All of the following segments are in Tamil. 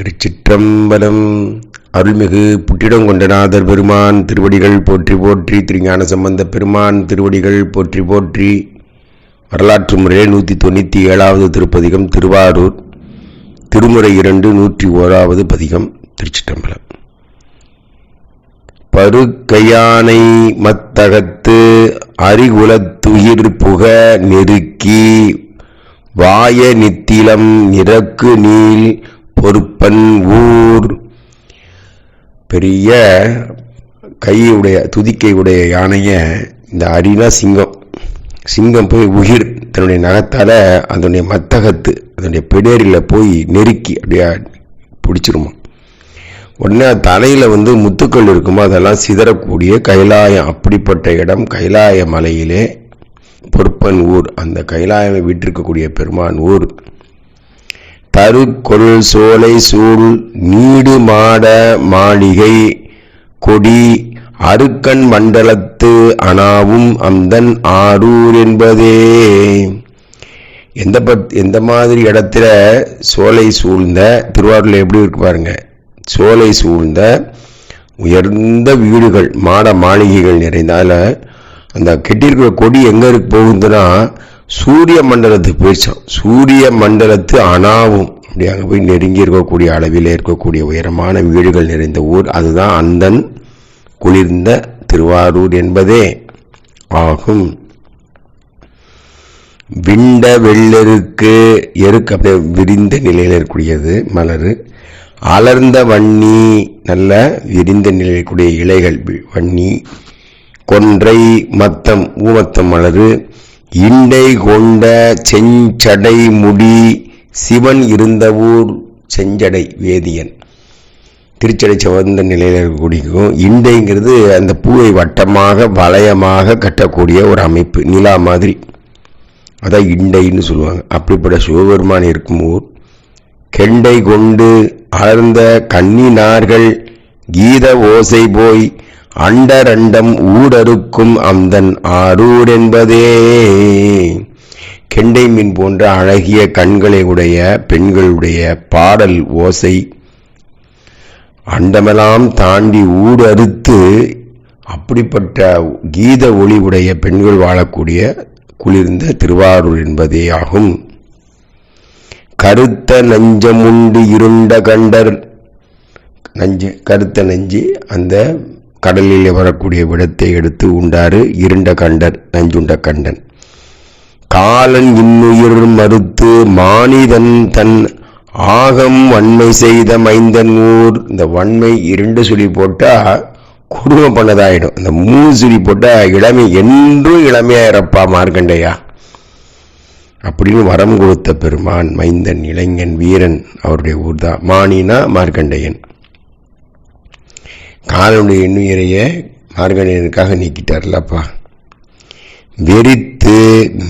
திருச்சிற்றம்பலம். அருள்மிகு புட்டிடம் கொண்டநாதர் பெருமான் திருவடிகள் போற்றி போற்றி திருஞான சம்பந்த பெருமான் திருவடிகள் போற்றி போற்றி. வரலாற்று முறையே நூற்றி தொண்ணூற்றி ஏழாவது திருப்பதிகம் திருவாரூர். திருமுறை இரண்டு நூற்றி ஓராவது பதிகம் திருச்சிற்றம்பலம். பருக்கையானை மத்தகத்து அரிகுலத்துயிர் புக நெருக்கி வாய நித்திலம் நிறக்கு நீள் பொறுப்பன் ஊர். பெரிய கையுடைய துதிக்கை உடைய யானைய இந்த அரினா சிங்கம். சிங்கம் போய் உயிர். தன்னுடைய நகத்தால் அதனுடைய மத்தகத்து அதனுடைய பிடேரியில் போய் நெருக்கி அப்படியே பிடிச்சிருமா உடனே தலையில் வந்து முத்துக்கள் இருக்குமோ அதெல்லாம் சிதறக்கூடிய கைலாயம் அப்படிப்பட்ட இடம் கைலாய மலையிலே பொறுப்பன் ஊர். அந்த கைலாயம் விட்டிருக்கக்கூடிய பெருமான் ஊர். தருக்கொள் சோலை சூழ் நீடு மாட மாளிகை கொடி அருக்கன் மண்டலத்து அனாவும் அந்தன் ஆரூர் என்பதே. எந்த பத் எந்த மாதிரி இடத்துல சோலை சூழ்ந்த திருவாரூரில் எப்படி இருக்கு பாருங்க. சோலை சூழ்ந்த உயர்ந்த வீடுகள் மாட மாளிகைகள் நிறைந்தால அந்த கெட்டியிருக்கிற கொடி எங்கே இருக்கு போகுதுன்னா சூரிய மண்டலத்துக்கு போயிடுச்சான் சூரிய மண்டலத்து அனாவும் அப்படி அங்கே போய் நெருங்கி இருக்கக்கூடிய அளவில் இருக்கக்கூடிய உயரமான வீடுகள் நிறைந்த ஊர். அதுதான் அந்தன் குளிர்ந்த திருவாரூர் என்பதே ஆகும். விண்ட வெள்ளெருக்கு எருக்கு அப்படியே விரிந்த நிலையில் இருக்கக்கூடியது மலர். அலர்ந்த வன்னி நல்ல விரிந்த நிலையில் இருக்கக்கூடிய இலைகள் வன்னி கொன்றை மத்தம் ஊமத்தம் மலரு. இண்டை கொண்ட செஞ்சடை முடி சிவன் இருந்த ஊர் செஞ்சடை வேதியன். திருச்சடை சிவந்த நிலையில் இருக்கக்கூடியக்கும் இண்டைங்கிறது அந்த பூவை வட்டமாக வளையமாக கட்டக்கூடிய ஒரு அமைப்பு நிலா மாதிரி. அதான் இண்டைன்னு சொல்லுவாங்க. அப்படிப்பட்ட சிவபெருமான் இருக்கும் ஊர். கெண்டை கொண்டு அலர்ந்த கண்ணினார்கள் கீத ஓசை போய் அண்டரண்டம் ஊடறுக்கும் அந்தன் ஆரூர் என்பதே கெண்டை மீன் போன்ற அழகிய கண்களை உடைய பெண்களுடைய பாடல் ஓசை. அண்டமெல்லாம் தாண்டி ஊடு அறுத்து அப்படிப்பட்ட கீத ஒளி உடைய பெண்கள் வாழக்கூடிய குளிர்ந்த திருவாரூர் என்பதே ஆகும். கருத்த நஞ்சமுண்டு இருண்ட கண்டர். நஞ்சு கருத்த நஞ்சு அந்த கடலில் வரக்கூடிய விடத்தை எடுத்து உண்டாரு இருண்ட கண்டர் நஞ்சுண்ட கண்டன். காலன் இன்னுயிர் மறுத்து மானிதன் தன் ஆகம் வன்மை செய்த மைந்தன் ஊர். இந்த வன்மை இரண்டு சொல்லி போட்டா குடும்பம் பண்ணதாயிடும். இந்த மூணு சுழி போட்டா இளமை என்றும் இளமையா இருப்பா மார்க்கண்டையா. அப்படின்னு வரம் கொடுத்த பெருமான் மைந்தன் இளைஞன் வீரன் அவருடைய ஊர் தான் மானினா மார்க்கண்டையன். காலனுடைய எண்ணுயிரைய மார்கண்டனுக்காக நீக்கிட்டார்லப்பா. வெறித்து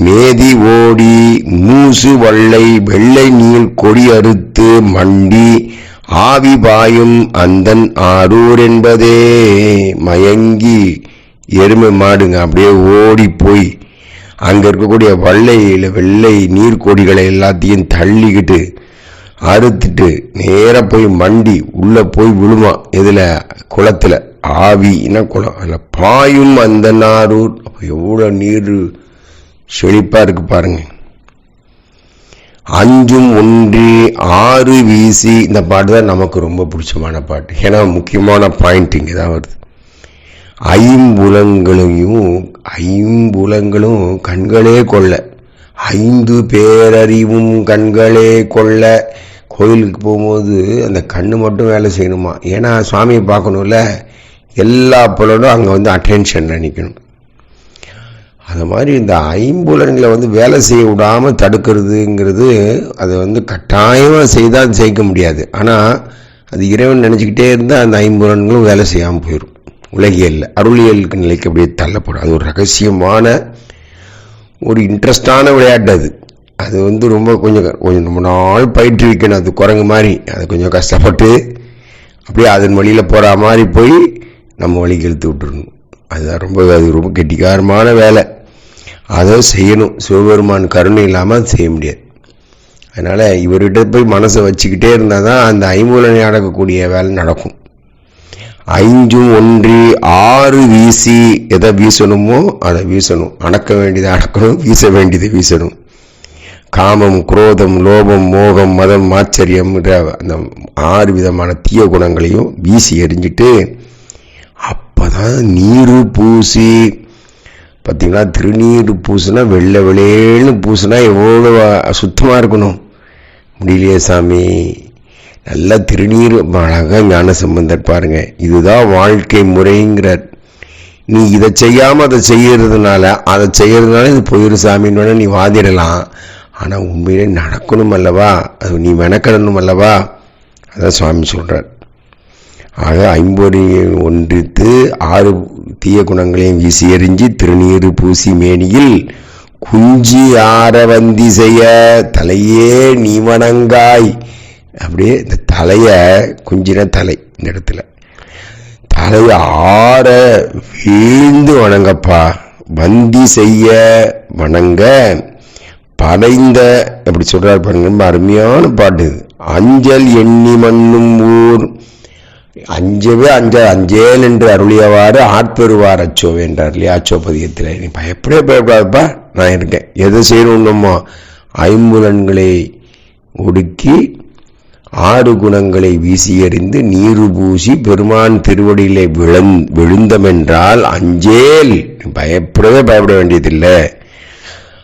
மேதி ஓடி மூசு வள்ளை வெள்ளை நீள் கொடி அறுத்து மண்டி ஆவி பாயும் அந்தன் ஆரூர் என்பதே மயங்கி எருமை மாடுங்க. அப்படியே ஓடி போய் அங்கே இருக்கக்கூடிய வள்ளையில் வெள்ளை நீர்க்கொடிகளை எல்லாத்தையும் தள்ளிக்கிட்டு அறுத்துட்டு நேராக போய் மண்டி உள்ளே போய் விழுமா இதில் குளத்தில். ஆவின்னா குளம்? அதில் பாயும் அந்த நாரூர் அப்போ எவ்வளோ நீர் செழிப்பாக இருக்கு பாருங்க. அஞ்சும் ஒன்று ஆறு வீசி. இந்த பாட்டு தான் நமக்கு ரொம்ப பிடிச்சமான பாட்டு. ஏன்னா முக்கியமான பாயிண்ட் இங்கே தான் வருது. ஐம்புலங்களையும் ஐம்புலங்களும் கண்களே கொள்ள. ஐந்து பேரறிவும் கண்களே கொள்ள. கோயிலுக்கு போகும்போது அந்த கண்ணு மட்டும் வேலை செய்யணுமா? ஏன்னா சுவாமியை பார்க்கணும்ல. எல்லா புலனும் அங்கே வந்து அட்டென்ஷனில் நிற்கணும் அது மாதிரி இந்த ஐம்புலன்களை வந்து வேலை செய்ய விடாமல் தடுக்கிறதுங்கிறது அதை வந்து கட்டாயமாக செய்தால் ஜெயிக்க முடியாது. ஆனால் அது இறைவன் நினச்சிக்கிட்டே இருந்தால் அந்த ஐம்புலன்களும் வேலை செய்யாமல் போயிடும் உலகியல் அருளியலுக்கு நிலைக்கு அப்படியே தள்ளப்படும். அது ஒரு ரகசியமான ஒரு இன்ட்ரெஸ்டான விளையாட்டு அது. அது வந்து ரொம்ப கொஞ்சம் கொஞ்சம் ரொம்ப நாள் பயிற்றுவிக்கணும். அது குரங்கு மாதிரி. அது கொஞ்சம் கஷ்டப்பட்டு அப்படியே அதன் வழியில் போகிற மாதிரி போய் நம்ம வழிக்கு இழுத்து விட்டுருணும் அதுதான் ரொம்ப அது ரொம்ப கெட்டிக்காரமான வேலை. அதை செய்யணும். சிவபெருமான் கருணை இல்லாமல் செய்ய முடியாது. அதனால் இவர்கிட்ட போய் மனசை வச்சுக்கிட்டே இருந்தால் தான் அந்த ஐமூலனை அடக்கக்கூடிய வேலை நடக்கும். ஐந்தும் ஒன்றி ஆறு வீசி எதை வீசணுமோ அதை வீசணும். அடக்க வேண்டியதை அடக்கணும் வீச வேண்டியதை வீசணும். காமம் குரோதம் லோபம் மோகம் மதம் ஆச்சரியம் அந்த ஆறு விதமான தீய குணங்களையும் வீசி எறிஞ்சிட்டு அப்பதான் நீரு பூசி பார்த்திங்கன்னா திருநீர் பூசுனா வெள்ளை வெளியேன்னு பூசுனா எவ்வளோ சுத்தமாக இருக்கணும். முடியலையே சாமி. நல்ல திருநீர் அழகாக ஞான சம்பந்தர் பாருங்க. இதுதான் வாழ்க்கை முறைங்கிறார். நீ இதை செய்யாமல் அதை செய்கிறதுனால அதை செய்யறதுனால இது போயிரு சாமின்னு நீ வாதிடலாம். ஆனால் உண்மையிலே நடக்கணும் அல்லவா? அது நீ மெனக்கடணும் அல்லவா? அதான் சுவாமி சொல்கிறார் ஆக ஐம்பொறி ஒன்றித்து ஆறு தீய குணங்களையும் வீசி எறிஞ்சி திருநீர் பூசி மேனியில் குஞ்சி ஆரவந்தி செய்ய தலையே நீ வணங்காய். அப்படியே இந்த தலையை குஞ்சின தலை இந்த இடத்துல. தலையை ஆற வீழ்ந்து வணங்கப்பா. வந்தி செய்ய வணங்க. படைந்த அப்படி சொல்றாரு பாருங்க ரொம்ப அருமையான பாட்டு இது. அஞ்சல் எண்ணி மண்ணும் ஊர். அஞ்சவே அஞ்ச அஞ்சேல் என்று அருளியவாறு ஆட்பெறுவார் அச்சோ என்றார் இல்லையா அச்சோ பதியத்தில் நீ பயப்படவே பயப்படாதப்பா நான் இருக்கேன். எதை செய்யணும்னோமோ ஐம்புலன்களை ஒடுக்கி ஆறு குணங்களை வீசியறிந்து நீரு பூசி பெருமான் திருவடியிலே விழுந் விழுந்தமென்றால் அஞ்சேல். பயப்படவே பயப்பட வேண்டியதில்லை.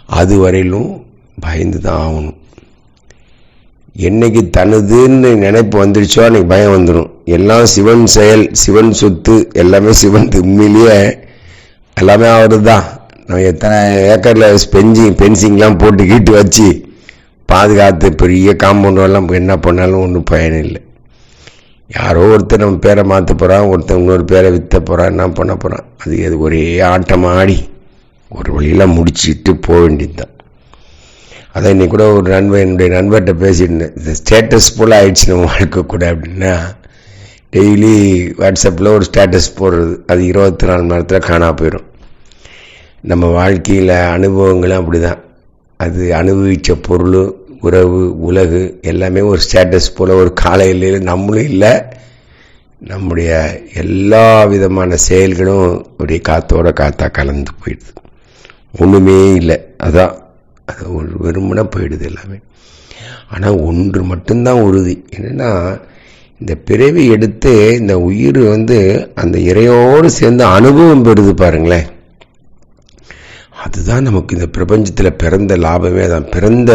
அதுவரையிலும் பயந்து தான் ஆகணும். என்னைக்கு தனதுன்னு நினைப்பு வந்துருச்சோ அன்னைக்கு பயம் வந்துடும் எல்லாம் சிவன் செயல் சிவன் சொத்து எல்லாமே சிவன் உண்மையிலேயே எல்லாமே அவரு தான் நம்ம எத்தனை ஏக்கரில் ஸ்பெஞ்சிங் பென்சிங்லாம் போட்டு கீட்டு வச்சு பாதுகாத்து பெரிய காம்பவுண்ட் எல்லாம் என்ன பண்ணாலும் ஒன்றும் பயன் இல்லை யாரோ ஒருத்தர் நம்ம பேரை மாற்ற போகிறான் ஒருத்தர் இன்னொரு பேரை விற்ற போகிறான் என்ன பண்ண போகிறான் அது அது ஒரே ஆட்டம் ஆடி ஒரு வழியில் முடிச்சுட்டு போக வேண்டியது தான் அதான் இன்னைக்கு கூட ஒரு நண்பர் என்னுடைய நண்பர்கிட்ட பேசியிருந்தேன் இந்த ஸ்டேட்டஸ் போல் ஆயிடுச்சு நம்ம வாழ்க்கை கூட அப்படின்னா டெய்லி வாட்ஸ்அப்பில் ஒரு ஸ்டேட்டஸ் போடுறது அது இருபத்தி நாலு மணி நேரத்தில் காணா போயிடும் நம்ம வாழ்க்கையில் அனுபவங்களும் அப்படி தான் அது அனுபவித்த பொருள் உறவு உலகு எல்லாமே ஒரு ஸ்டேட்டஸ் போல் ஒரு காலையில் நம்மளும் இல்லை. நம்முடைய எல்லா விதமான செயல்களும் அப்படியே காத்தோட காத்தா கலந்து போயிடுது. ஒன்றுமே இல்லை. அதான். அது ஒரு வெறுமனாக போயிடுது எல்லாமே. ஆனால் ஒன்று மட்டும்தான் உறுதி. என்னென்னா இந்த பிறவி எடுத்து இந்த உயிர் வந்து அந்த இறையோடு சேர்ந்து அனுபவம் பெறுது பாருங்களேன். அதுதான் நமக்கு இந்த பிரபஞ்சத்தில் பிறந்த லாபமே. தான் பிறந்த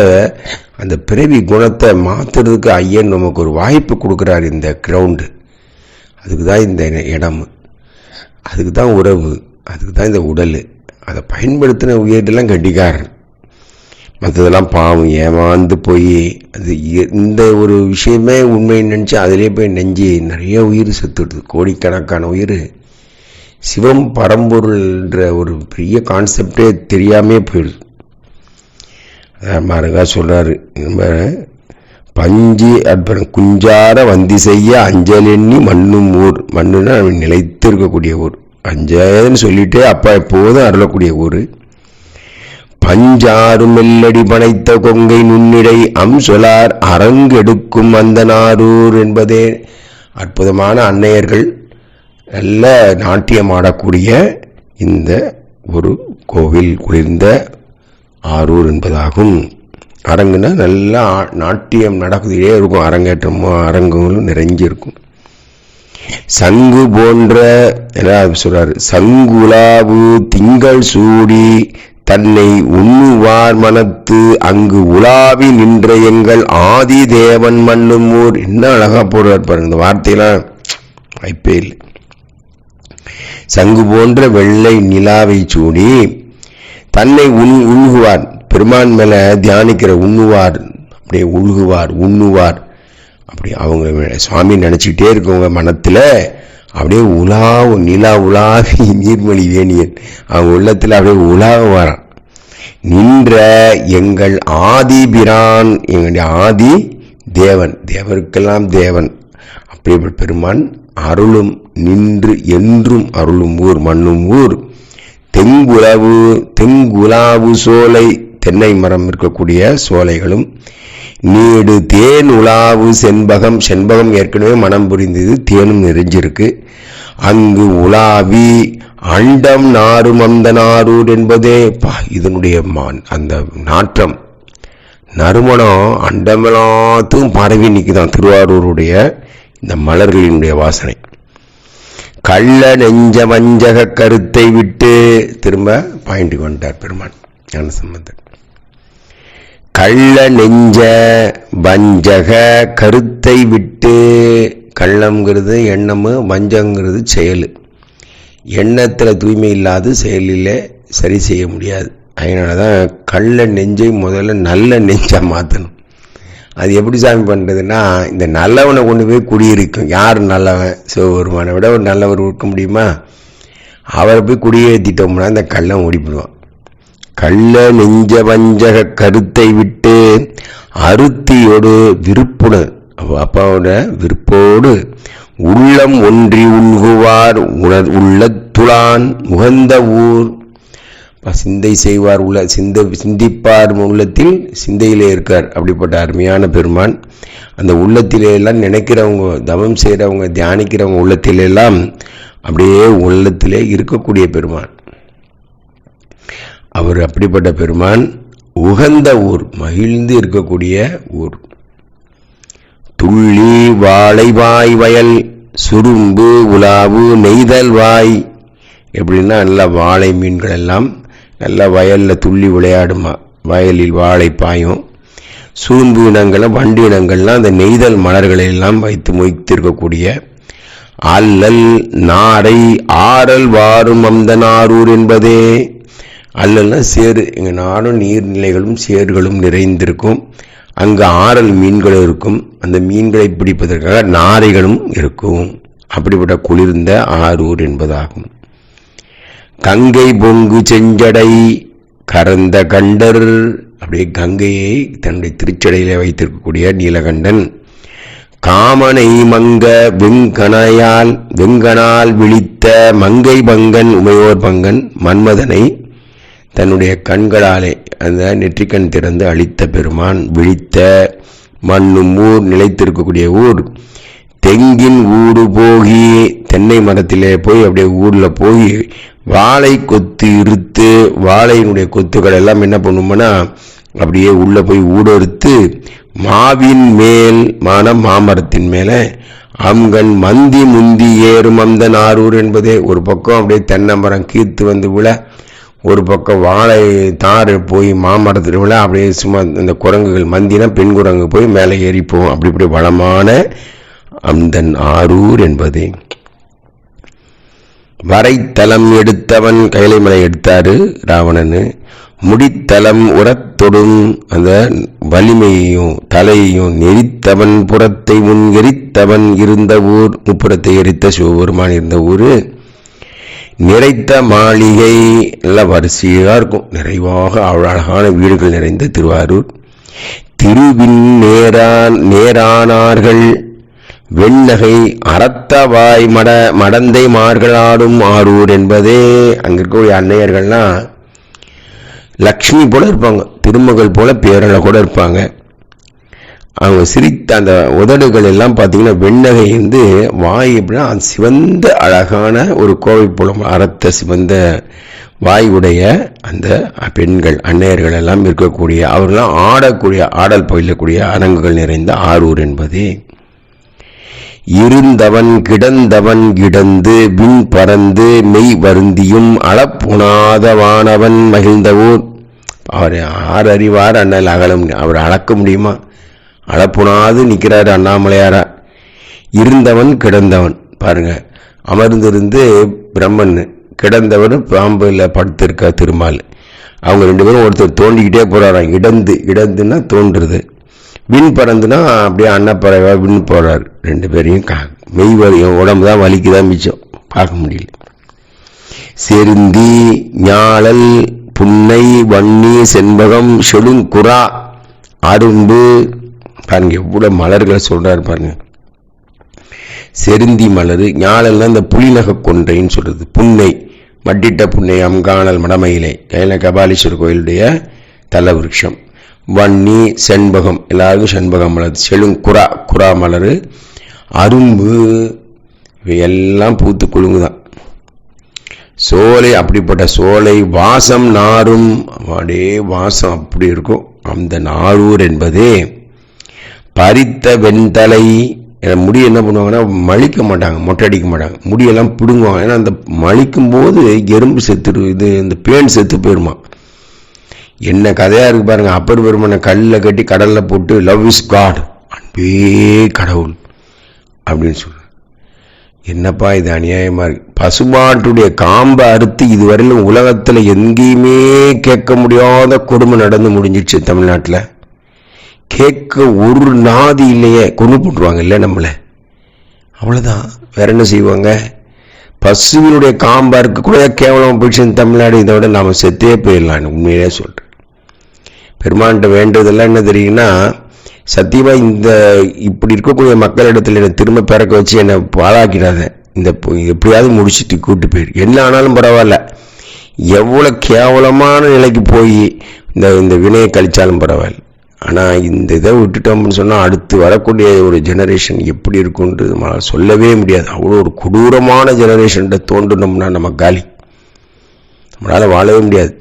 அந்த பிறவி குணத்தை மாற்றுறதுக்கு ஐயன் நமக்கு ஒரு வாய்ப்பு கொடுக்குறாரு இந்த கிரவுண்டு அதுக்கு தான் இந்த இடம். அதுக்கு தான் உறவு. அதுக்கு தான் இந்த உடல். அதை பயன்படுத்தின உயிரெல்லாம் கட்டிக்காரன் மற்றதெல்லாம் பாவம். ஏமாந்து போய் அது இந்த ஒரு விஷயமே உண்மைன்னு நினச்சி அதிலே போய் நெஞ்சு நிறைய உயிர் செத்துடுது. கோடிக்கணக்கான உயிர். சிவம் பரம்பொருள்ன்ற ஒரு பெரிய கான்செப்டே தெரியாமே போயிடுது. மருகா சொல்கிறாரு நம்ம பஞ்சு அப்புறம் குஞ்சார வந்தி செய்ய அஞ்சல் எண்ணி மண்ணும் ஊர். மண்ணுன்னா நிலைத்து இருக்கக்கூடிய ஊர். அஞ்சேன்னு சொல்லிட்டு அப்பா எப்போதும் அருளக்கூடிய ஊர். பஞ்சாறு மெல்லடி பனைத்த கொங்கை நுண்ணிடை அம்சொலார் அரங்கெடுக்கும் அந்த நாரூர் என்பதே அற்புதமான அன்னையர்கள். நல்ல நாட்டியம் ஆடக்கூடிய இந்த ஒரு கோவில் குளிர்ந்த ஆரூர் என்பதாகும். அரங்குனா நல்லா நாட்டியம் நடக்குதே இருக்கும். அரங்கேற்றமும் அரங்குகளும் நிறைஞ்சிருக்கும். சங்கு போன்ற சொல்றாரு? சங்குலாவு திங்கள் சூடி தன்னை உண்ணுவார் மனத்து அங்கு உலாவி நின்ற எங்கள் ஆதி தேவன் மண்ணும் ஊர். என்ன அழகா போடுவார் பாருங்க இந்த வார்த்தையெல்லாம் வாய்ப்பே இல்லை. சங்கு போன்ற வெள்ளை நிலாவை சூடி தன்னை உள் உழுகுவார் பெருமான் மேல தியானிக்கிற உண்ணுவார். அப்படியே உழுகுவார் உண்ணுவார். அப்படி அவங்க சுவாமி நினைச்சுக்கிட்டே இருக்கவங்க மனத்துல அப்படியே உலாவு நிலா உலாவி நீர்மொழி வேணியன். அவங்க உள்ளத்துல அப்படியே உலாவ வரான் நின்ற எங்கள் ஆதி பிரான் எங்களுடைய ஆதி தேவன். தேவருக்கெல்லாம் தேவன். அப்படி பெருமான் அருளும் நின்று என்றும் அருளும் ஊர் மண்ணும் ஊர். தெங்குலவு தெங்குலாவு சோலை தென்னை மரம் இருக்கக்கூடிய சோலைகளும். நீடு தேன் உலாவு செண்பகம் செண்பகம் ஏற்கனவே மனம் புரிந்தது தேனும் நிறைஞ்சிருக்கு. அங்கு உலாவி அண்டம் நாரும் அந்த நாரூர் என்பதே பா இதனுடைய மான் அந்த நாற்றம். நறுமணம் அண்டமெல்லாத்தும் பரவி நிற்குதான் திருவாரூருடைய இந்த மலர்களினுடைய வாசனை. கள்ள நெஞ்ச வஞ்சக கருத்தை விட்டு திரும்ப பாயிண்ட்டுக்கு வந்துட்டார் பெருமான் ஞான சம்பந்தர் கள்ள நெஞ்ச வஞ்சக கருத்தை விட்டு கள்ளம்ங்கிறது எண்ணம் வஞ்சங்கிறது செயல். எண்ணத்தில் தூய்மை இல்லாது செயலில் சரி செய்ய முடியாது. அதனால தான் கள்ள நெஞ்சை முதல்ல நல்ல நெஞ்சாக மாற்றணும் அது எப்படி சாமி பண்ணுறதுன்னா இந்த நல்லவனை கொண்டு போய் குடியிருக்கும். யார் நல்லவன்? சிவபெருமானை விட ஒரு நல்லவர் இருக்க முடியுமா? அவரை போய் குடியேற்றிட்டோம்னா இந்த கள்ளம் ஓடிப்படுவான் கள்ள நெஞ்ச வஞ்சக கருத்தை விட்டு அருத்தியோடு விருப்புடன் அப்பாவோட விருப்போடு உள்ளம் ஒன்றி உண்குவார் உணர் உள்ளத்துளான் உகந்த ஊர் சிந்தை செய்வார் உள்ள சிந்த சிந்திப்பார் உள்ளத்தில் சிந்தையிலே இருக்கார். அப்படிப்பட்ட அருமையான பெருமான். அந்த உள்ளத்திலே எல்லாம் நினைக்கிறவங்க தவம் செய்கிறவங்க தியானிக்கிறவங்க உள்ளத்திலெல்லாம் அப்படியே உள்ளத்திலே இருக்கக்கூடிய பெருமான். அவர் அப்படிப்பட்ட பெருமான். உகந்த ஊர் மகிழ்ந்து இருக்கக்கூடிய ஊர். துள்ளி வாழைவாய் வயல் சுரும்பு உலாவு நெய்தல் வாய். எப்படின்னா நல்லா வாழை மீன்கள் எல்லாம் நல்லா வயலில் துள்ளி விளையாடுமா வயலில் வாழை பாயும். சூம்பு இனங்களும் வண்டு இனங்கள்லாம் அந்த நெய்தல் மலர்களெல்லாம் வைத்து மொய்த்திருக்கக்கூடிய அல்லல் நாரை ஆறல் வாரும் அந்த நாரூர் என்பதே. அல்லல்னா சேரு எங்கள் நாடும் நீர்நிலைகளும் சேறுகளும் நிறைந்திருக்கும். அங்கு ஆறல் மீன்களும் இருக்கும். அந்த மீன்களை பிடிப்பதற்காக நாரைகளும் இருக்கும். அப்படிப்பட்ட குளிர்ந்த ஆரூர் என்பதாகும். கங்கை பொங்கு செஞ்சடை கரந்த கண்டர். அப்படியே கங்கையை தன்னுடைய திருச்சடையில வைத்திருக்கக்கூடிய நீலகண்டன். காமனை மங்க வெங்கனையால் வெங்கனால் விழித்த மங்கை பங்கன் உமையோர் பங்கன் மன்மதனை தன்னுடைய கண்களாலே அந்த நெற்றிக்கண் திறந்து அழித்த பெருமான் விழித்த மண்ணும் ஊர் நிலைத்திருக்கக்கூடிய ஊர். தெங்கின் ஊடு போகி தென்னை மரத்திலே போய் அப்படியே ஊரில் போய் வாழை கொத்து இருத்து வாழையினுடைய கொத்துக்கள் எல்லாம் என்ன பண்ணுமோனா அப்படியே உள்ளே போய் ஊடறுத்து மாவின் மேல் மான மாமரத்தின் மேலே அங்கன் மந்தி முந்தி ஏறும் அந்த நாரூர் என்பதே ஒரு பக்கம் அப்படியே தென்னம்பரம் கீர்த்து வந்து விழ ஒரு பக்கம் வாழை தாறு போய் மாமரத்தில் விழ அப்படியே சும்மா இந்த குரங்குகள் மந்தினா பெண் குரங்கு போய் மேலே ஏறிப்போம். அப்படி இப்படி வளமான அந்தன் ஆரூர் என்பது. வரைத்தலம் எடுத்தவன் கைலைமலை எடுத்தாரு ராவணன். முடித்தலம் உரத்தொடும் அந்த வலிமையையும் தலையையும் நெறித்தவன் புறத்தை முன் எரித்தவன் இருந்த ஊர் முப்புறத்தை எரித்த சிவபெருமான் இருந்த ஊர். நிறைத்த மாளிகை எல்லாம் வரிசையாக இருக்கும். நிறைவாக அழகான வீடுகள் நிறைந்த திருவாரூர். திருவின் நேரான் நேரானார்கள் வெண்ணகை அறத்தவாய் மட மடந்தை மார்களாடும் ஆரூர் என்பதே அங்கே இருக்கக்கூடிய அன்னையர்கள்னா லக்ஷ்மி போல இருப்பாங்க. திருமகள் போல பேரில் கூட இருப்பாங்க. அவங்க சிரித்த அந்த உதடுகள் எல்லாம் பார்த்தீங்கன்னா வெண்ணகை வந்து வாய் எப்படின்னா சிவந்த அழகான ஒரு கோவை புலம் அறத்த சிவந்த வாய் உடைய அந்த பெண்கள் அன்னையர்கள் எல்லாம் இருக்கக்கூடிய அவர்களாம் ஆடக்கூடிய ஆடல் பயிலக்கூடிய அரங்குகள் நிறைந்த ஆரூர் என்பதே. இருந்தவன் கிடந்தவன் கிடந்து விண் பறந்து மெய் வருந்தியும் அளப்புணாதவானவன் மகிழ்ந்தவோர் அவர் ஆறு அறிவார் அண்ணல் அகலம். அவர் அளக்க முடியுமா? அளப்புணாது நிற்கிறார் அண்ணாமலையாரா? இருந்தவன் கிடந்தவன். பாருங்க அமர்ந்திருந்து பிரம்மன் கிடந்தவன் பாம்பில் படுத்திருக்க திருமால். அவங்க ரெண்டு பேரும் ஒருத்தர் தோண்டிக்கிட்டே போறாராம். இடந்து இடந்துன்னா தோன்றுறது. விண் பறந்துனா அப்படியே அன்னப்பறவை விண் போகிறார் ரெண்டு பேரையும் கா மெய் வரையும் உடம்பு தான் வலிக்கு தான் மிச்சம். பார்க்க முடியல. செருந்தி ஞாழல் புன்னை வன்னி செண்பகம் செழுங்குறா அரும்பு. பாருங்க எவ்வளோ மலர்களை சொல்கிறாரு பாருங்க. செருந்தி மலர் ஞாழல்னா இந்த புலிநக கொன்றைன்னு சொல்கிறது புன்னை மட்டிட்ட புன்னை அம்காணல் மடமையிலே. கையில கபாலீஸ்வரர் கோயிலுடைய தலவிருஷம் வன்னி செண்பகம் எல்லாருக்கும் செண்பகம் மலர் செழுங்குறா குறா மலர் அரும்பு இவையெல்லாம் பூத்து குலுங்குதான். சோலை அப்படிப்பட்ட சோலை வாசம் நாரும் அப்படியே வாசம் அப்படி இருக்கும். அந்த நாரூர் என்பதே பறித்த வெண்தலை ஏன்னா முடி என்ன பண்ணுவாங்கன்னா மலிக்க மாட்டாங்க மொட்டை அடிக்க மாட்டாங்க. முடியெல்லாம் பிடுங்குவாங்க. ஏன்னா அந்த மலிக்கும் போது எறும்பு செத்துரு இது இந்த பேன் செத்து போயிருமா. என்ன கதையாக இருக்கு பாருங்கள் அப்பர் பெருமனை கல்லில் கட்டி கடலில் போட்டு லவ் இஸ் காட் அன்பே கடவுள் அப்படின்னு சொல்ற என்னப்பா இது அநியாயமாக இருக்கு. பசுமாட்டுடைய காம்பை அறுத்து இதுவரையிலும் உலகத்தில் எங்கேயுமே கேட்க முடியாத கொடுமை நடந்து முடிஞ்சிடுச்சு தமிழ்நாட்டில். கேட்க ஒரு நாதி இல்லையே. கொண்டு போட்டுருவாங்க இல்லை நம்மளை. அவ்வளோதான் வேற என்ன செய்வாங்க? பசுவினுடைய காம்பா இருக்க கூட கேவலம் போயிடுச்சு தமிழ்நாடு. இதை விட நாம் செத்தே போயிடலான்னு உண்மையிலே சொல்கிறேன் பெருமான்கிட்ட வேண்டதெல்லாம் என்ன தெரியுங்கன்னா சத்தியமாக இந்த இப்படி இருக்கக்கூடிய மக்களிடத்தில் என்னை திரும்ப பிறக்க வச்சு என்னை பாழாக்கிடாத. இந்த எப்படியாவது முடிச்சுட்டு கூட்டு போயிரு. என்ன ஆனாலும் பரவாயில்ல. எவ்வளோ கேவலமான நிலைக்கு போய் இந்த இந்த வினையை கழிச்சாலும் பரவாயில்ல. ஆனால் இந்த இதை விட்டுட்டோம்னு சொன்னால் அடுத்து வரக்கூடிய ஒரு ஜெனரேஷன் எப்படி இருக்குன்றது சொல்லவே முடியாது. அவ்வளோ ஒரு கொடூரமான ஜெனரேஷன்கிட்ட தோண்டினோம்னா நம்ம காலி. நம்மளால் வாழவே முடியாது.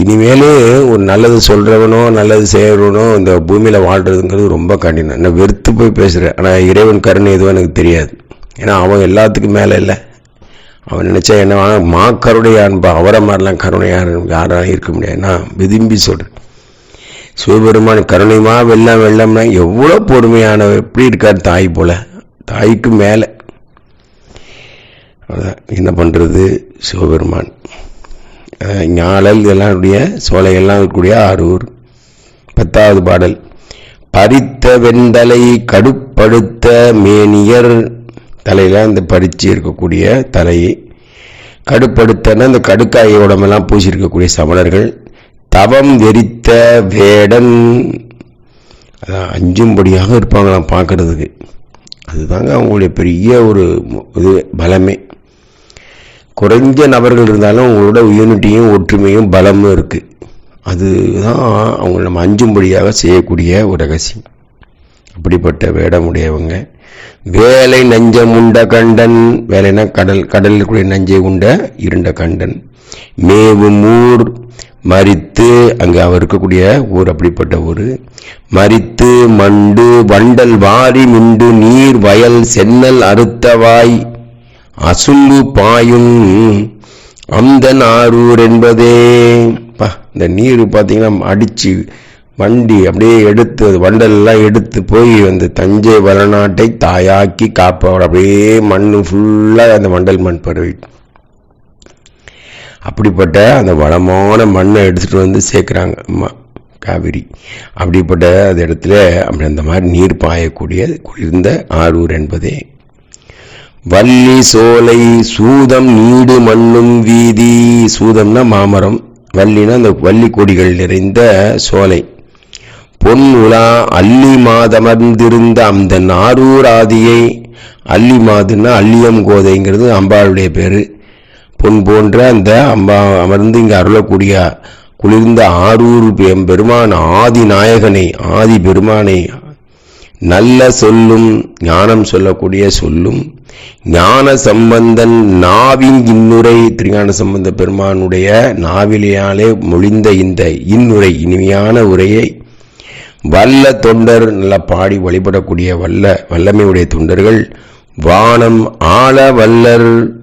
இனிமேலே ஒரு நல்லது சொல்கிறவனோ நல்லது செய்கிறவனோ இந்த பூமியில் வாழ்கிறதுங்கிறது ரொம்ப கடினம். நான் வெறுத்து போய் பேசுகிறேன் ஆனால் இறைவன் கருணை எதுவும் எனக்கு தெரியாது. ஏன்னா அவன் எல்லாத்துக்கும் மேலே இல்லை. அவன் நினச்சா என்ன மா கருணையா அன்பா அவரை மாதிரிலாம் கருணையா யாராலும் இருக்க முடியாது. நான் விரும்பி சொல்கிறேன் சிவபெருமான் கருணைமா வெள்ளம் வெள்ளம்னா எவ்வளோ பொறுமையானவர் எப்படி இருக்கார் தாய் போல். தாய்க்கு மேலே. அதான் என்ன பண்ணுறது சிவபெருமான்? ஞாழல் இதெல்லாம்டைய சோலையெல்லாம் இருக்கக்கூடிய ஆரூர். பத்தாவது பாடல். பறித்த வெண்தலை கடுப்படுத்த மேனியர் தலையில் அந்த பறிச்சு இருக்கக்கூடிய தலையை கடுப்படுத்தன அந்த கடுக்காய் உடம்பெல்லாம் பூசியிருக்கக்கூடிய சமணர்கள். தவம் வெறித்த வேடன் அதான் அஞ்சும்படியாக இருப்பாங்களாம் பார்க்கறதுக்கு. அதுதாங்க அவங்களுடைய பெரிய ஒரு இது பலமே. குறைஞ்ச நபர்கள் இருந்தாலும் உங்களோட யூனிட்டியும் ஒற்றுமையும் பலமும் இருக்குது அதுதான் அவங்க நம்ம அஞ்சும்படியாக செய்யக்கூடிய ஒரு ரகசியம். அப்படிப்பட்ட வேடமுடையவங்க. வேலை நஞ்சம் உண்ட கண்டன். வேலைனா கடல் கடலில் கூடிய நஞ்சை உண்ட இருண்ட கண்டன். மேவும் ஊர் மரித்து அங்கே அவர் இருக்கக்கூடிய ஊர் அப்படிப்பட்ட ஊர். மரித்து மண்டு வண்டல் வாரி மிண்டு நீர் வயல் சென்னல் அறுத்தவாய் அசும்பு பாயும் அந்த நாரூர் என்பதே. பா இந்த நீர் பார்த்தீங்கன்னா அடிச்சு வண்டி அப்படியே எடுத்து அது எடுத்து போய் அந்த தஞ்சை வளநாட்டை தாயாக்கி காப்பவர். அப்படியே மண் ஃபுல்லாக அந்த வண்டல் மண் பரவி அப்படிப்பட்ட அந்த வளமான மண்ணை எடுத்துகிட்டு வந்து சேர்க்குறாங்க அம்மா காவிரி. அப்படிப்பட்ட அந்த இடத்துல அப்படி அந்த மாதிரி நீர் பாயக்கூடிய குளிர்ந்த ஆரூர் என்பதே. வள்ளி சோலை சூதம் நீடு மண்ணும் வீதி. சூதம்னா மாமரம் வள்ளினா அந்த வள்ளி கொடிகள் நிறைந்த சோலை. பொன் உலா அள்ளி மாதமர்ந்திருந்த அந்த நாரூர் ஆதியை அள்ளி மாதுன்னா அள்ளியம் கோதைங்கிறது அம்பாளுடைய பேரு. பொன் போன்ற அந்த அம்பா அமர்ந்து இங்கே அருளக்கூடிய குளிர்ந்த ஆரூர் பெருமான் ஆதி நாயகனை ஆதி பெருமானை நல்ல சொல்லும் ஞானம் சொல்லக்கூடிய சொல்லும் ஞான சம்பந்தன் நாவின் இன்னுரை திருஞான சம்பந்த பெருமானுடைய நாவிலையாலே மொழிந்த இந்த இன்னுரை இனிமையான உரையை வல்ல தொண்டர் நல்லா பாடி வழிபடக்கூடிய வல்ல வல்லமையுடைய தொண்டர்கள் வானம் ஆள வல்லர்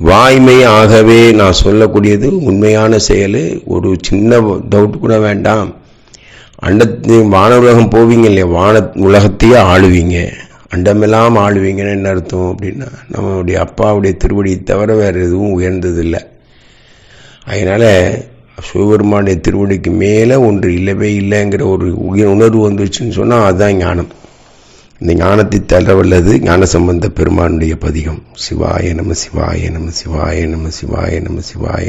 வாய்மை ஆகவே நான் சொல்லக்கூடியது உண்மையான செயல் ஒரு சின்ன டவுட் கூட வேண்டாம். அண்டத்து வான உலகம் போவீங்க இல்லையா? வான உலகத்தையே ஆளுவீங்க. அண்டமெல்லாம் ஆளுவீங்கன்னு என்ன அர்த்தம் அப்படின்னா நம்மளுடைய அப்பாவுடைய திருவடியை தவிர வேறு எதுவும் உயர்ந்ததில்லை. அதனால் சிவபெருமானுடைய திருவடிக்கு மேலே ஒன்று இல்லவே இல்லைங்கிற ஒரு உய- உணர்வு வந்துச்சுன்னு சொன்னால் அதுதான் ஞானம். இந்த ஞானத்தை தர வல்லது ஞான சம்பந்த பெருமானுடைய பதிகம். சிவாய நம சிவாய நம சிவாய நம சிவாய நம சிவாய